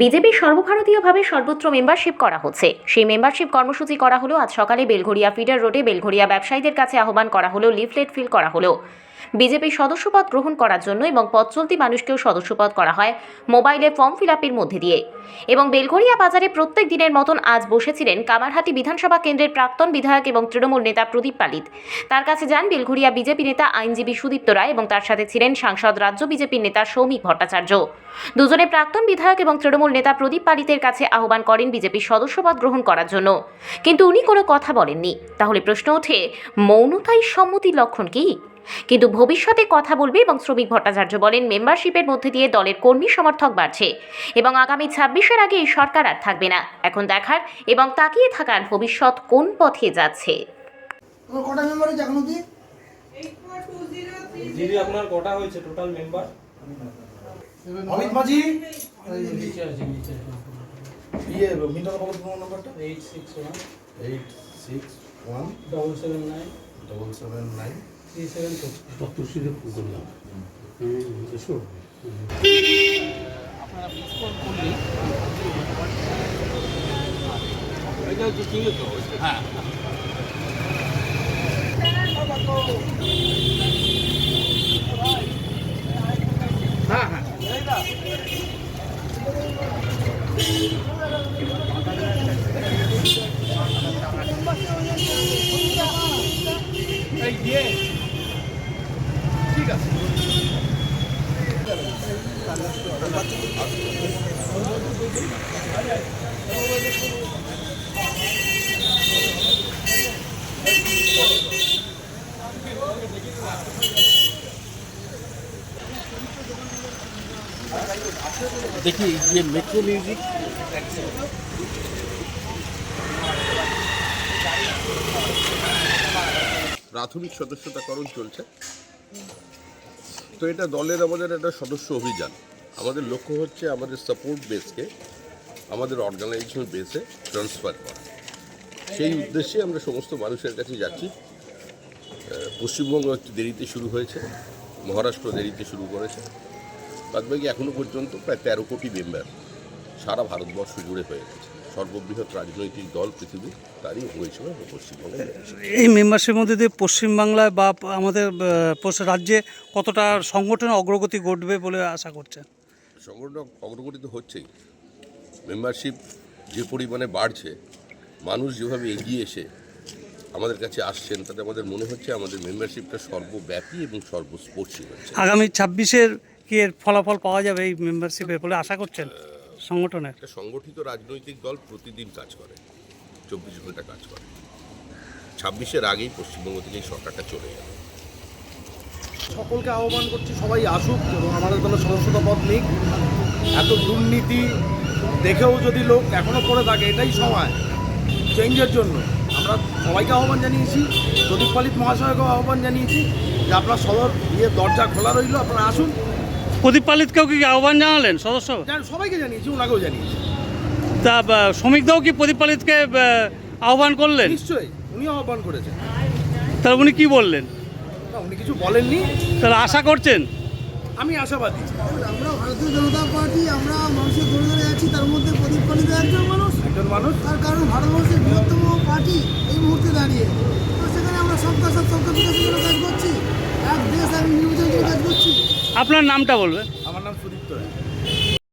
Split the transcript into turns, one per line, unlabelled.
বিজেপির সর্বভারতীয়ভাবে সর্বত্র মেম্বারশিপ করা হচ্ছে। সেই মেম্বারশিপ কর্মসূচি করা হলো আজ সকালে বেলঘড়িয়া ফিডার রোডে বেলঘড়িয়া ব্যবসায়ীদের কাছে আহ্বান করা হলো, লিফলেট ফিল করা হলো। বিজেপির সদস্যপদ গ্রহণ করার জন্য এবং পথ চলতি মানুষকেও সদস্যপদ করা হয় মোবাইলে ফর্ম ফিল আপের মধ্যে দিয়ে। এবং বেলঘড়িয়া বাজারে প্রত্যেক দিনের মতন আজ বসেছিলেন কামারহাটি বিধানসভা কেন্দ্রের প্রাক্তন বিধায়ক এবং তৃণমূল নেতা প্রদীপ পালিত। তার কাছে যান বেলঘড়িয়া বিজেপি নেতা আইনজীবী সুদীপ্ত রায় এবং তার সাথে ছিলেন সাংসদ রাজ্য বিজেপির নেতা সৌমিক ভট্টাচার্য। দুজনে প্রাক্তন বিধায়ক এবং তৃণমূল নেতা প্রদীপ পালিতের কাছে আহ্বান করেন বিজেপির সদস্যপদ গ্রহণ করার জন্য। কিন্তু উনি কোনো কথা বলেননি। তাহলে প্রশ্ন ওঠে, মৌনতাই সম্মতির লক্ষণ কি? কিন্তু ভবিষ্যতে কথা বলবে এবং শ্রমিক ভট্টাচার্য বলেন মেম্বারশিপের মধ্যে দিয়ে দলের কর্মী সমর্থক বাড়ছে এবং আগামী ছাব্বিশের আগে এই সরকার আর থাকবে না। এখন দেখার এবং তাকিয়ে থাকার ভবিষ্যৎ কোন পথে যাচ্ছে।
কটা মেম্বার হয়েছে এখন অব্দি
দিদি আপনার কটা হয়েছে? টোটাল মেম্বার
অমিত মাঝি?
নিচে আছে নিচে
ইয়ে মিন্টন কত তোমার নাম্বারটা
eight six one.
Eight six one.
Double seven nine.
Double seven nine.
তত্ত্বশীলে phone করলাম এসো
আপনারা মিস কল করলে এটা হচ্ছে ঠিক তো হ্যাঁ
দেখি যে মেট্রো মিউজিক
প্রাথমিক সদস্যতাকরণ চলছে। তো এটা দলের আমাদের একটা সদস্য অভিযান। আমাদের লক্ষ্য হচ্ছে আমাদের সাপোর্ট বেসকে আমাদের অর্গানাইজেশন বেসে ট্রান্সফার করা। সেই উদ্দেশ্যে আমরা সমস্ত মানুষের কাছে যাচ্ছি। পশ্চিমবঙ্গ একটু দেরিতে শুরু হয়েছে, মহারাষ্ট্র দেরিতে শুরু করেছে। বাদবাকি এখনও পর্যন্ত প্রায় তেরো কোটি মেম্বার সারা ভারতবর্ষ জুড়ে হয়ে গেছে। সর্ববৃহৎ রাজনৈতিক দল পৃথিবীর তারই হয়েছিল পশ্চিমবঙ্গে
এই মেম্বারশিপের মধ্যে দিয়ে পশ্চিমবাংলায় বা আমাদের রাজ্যে কতটা সংগঠনের অগ্রগতি ঘটবে বলে আশা করছেন?
সংগঠন অগ্রগতি তো হচ্ছেই। মেম্বারশিপ যে পরিমাণে বাড়ছে মানুষ যেভাবে এগিয়ে এসে আমাদের কাছে আসছেন তাতে আমাদের মনে হচ্ছে আমাদের মেম্বারশিপটা সর্বব্যাপী এবং সর্বস্পর্শী হচ্ছে।
আগামী ছাব্বিশের কি এর ফলাফল পাওয়া যাবে এই মেম্বারশিপে বলে আশা করছেন সংগঠনের?
একটা সংগঠিত রাজনৈতিক দল প্রতিদিন কাজ করে চব্বিশ ঘণ্টা কাজ করে। ছাব্বিশের আগেই পশ্চিমবঙ্গ থেকে এই সরকারটা চলে যাবে
সকলকে আহ্বান করছি সবাই আসুক এবং আমাদের দলের সদস্যতা পদ নিক এত দুর্নীতি দেখেও যদি লোক এখনও করে থাকে এটাই সময় চেঞ্জের জন্য। আমরা সবাইকে আহ্বান জানিয়েছি প্রদীপ পালিত মহাশয়কেও আহ্বান জানিয়েছি যে আপনার সদর ইয়ে দরজা খোলা রইল আপনারা আসুন।
প্রদীপ পালিতকেও কি আহ্বান জানালেন সদস্য?
জান- সবাইকে জানিয়েছি ওনাকেও জানিয়েছি।
তা শ্রমিকদাও কি প্রদীপ পালিতকে আহ্বান করলেন?
নিশ্চয়ই উনিও আহ্বান করেছেন।
তাহলে উনি কি বললেন?
না, উনি কিছু বলেননি।
তাহলে আশা করছেন?
আমি আশাবাদী।
আমরা ভারতীয় জনতা পার্টি আমরা মানুষের ধরে ধরে আছি তার মধ্যে প্রদীপ পালিত একজন মানুষ।
একজন মানুষ?
তার কারণ ভারতবর্ষের বৃহত্তম পার্টি এই মুহূর্তে দাঁড়িয়ে। তো সেখানে আমরা সবকা সব সবকা বিকাশের জন্য কাজ করছি।
আপনার নামটা বলবেন?
আমার নাম সুদীপ্ত রায়।